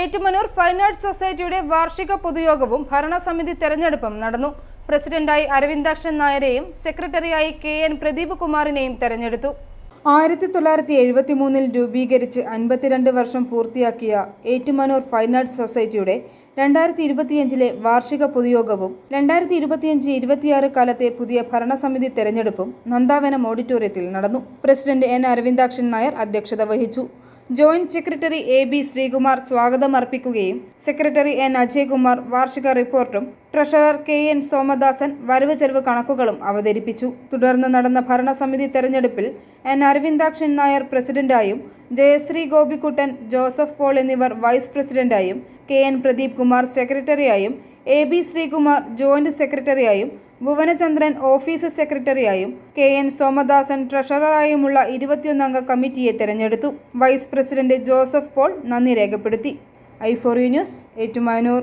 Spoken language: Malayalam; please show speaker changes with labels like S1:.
S1: ഏറ്റുമാനൂർ ഫൈൻ ആർട്സ് സൊസൈറ്റിയുടെ വാർഷിക പൊതുയോഗവും ഭരണസമിതി തെരഞ്ഞെടുപ്പും നടന്നു. പ്രസിഡന്റായി അരവിന്ദാക്ഷൻ നായരെയും സെക്രട്ടറിയായി കെ എൻ പ്രദീപ് കുമാറിനെയും തെരഞ്ഞെടുത്തു. ആയിരത്തി തൊള്ളായിരത്തി എഴുപത്തി മൂന്നിൽ രൂപീകരിച്ച് അൻപത്തിരണ്ട് വർഷം പൂർത്തിയാക്കിയ ഏറ്റുമാനൂർ ഫൈൻ ആർട്സ് സൊസൈറ്റിയുടെ രണ്ടായിരത്തി ഇരുപത്തിയഞ്ചിലെ വാർഷിക പൊതുയോഗവും രണ്ടായിരത്തി ഇരുപത്തിയഞ്ച് ഇരുപത്തിയാറ് കാലത്തെ പുതിയ ഭരണസമിതി തെരഞ്ഞെടുപ്പും നന്ദാവനം ഓഡിറ്റോറിയത്തിൽ നടന്നു. പ്രസിഡന്റ് എൻ അരവിന്ദാക്ഷൻ നായർ അധ്യക്ഷത വഹിച്ചു. Joint secretary A B Sreekumar സ്വാഗതം അർപ്പിക്കുകയും സെക്രട്ടറി എൻ അജയ്കുമാർ വാർഷിക റിപ്പോർട്ടും ട്രഷറർ കെ എൻ സോമദാസൻ വരവ് ചെലവ് കണക്കുകളും അവതരിപ്പിച്ചു. തുടർന്ന് നടന്ന ഭരണസമിതി തെരഞ്ഞെടുപ്പിൽ എൻ അരവിന്ദാക്ഷൻ നായർ പ്രസിഡന്റായും ജയശ്രീ ഗോപിക്കുട്ടൻ ജോസഫ് പോൾ എന്നിവർ വൈസ് പ്രസിഡന്റായും കെ എൻ പ്രദീപ് കുമാർ സെക്രട്ടറിയായും എ ബി ശ്രീകുമാർ ജോയിന്റ് സെക്രട്ടറിയായും ഭുവനചന്ദ്രൻ ഓഫീസ് സെക്രട്ടറിയായും കെ എൻ സോമദാസൻ ട്രഷററായുമുള്ള ഇരുപത്തിയൊന്നംഗ കമ്മിറ്റിയെ തെരഞ്ഞെടുത്തു. വൈസ് പ്രസിഡന്റ് ജോസഫ് പോൾ നന്ദി രേഖപ്പെടുത്തി. I four news Ettumanoor.